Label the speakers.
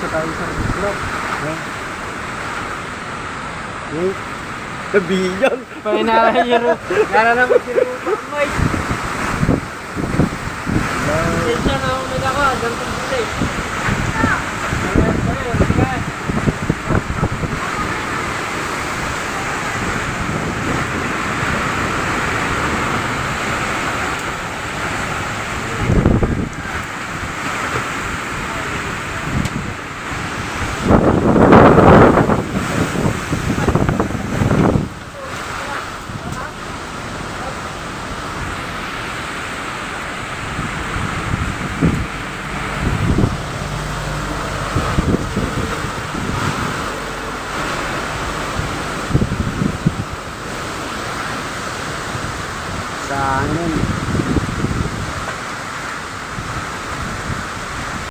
Speaker 1: isa tayo sa vlog.
Speaker 2: Ha? Wait. Nabiyan! Pahinara
Speaker 1: niyo rin. Nara na mag-sinupak, Mike.
Speaker 2: Sensya
Speaker 1: na ako nag-ako. Hanggang
Speaker 2: 三零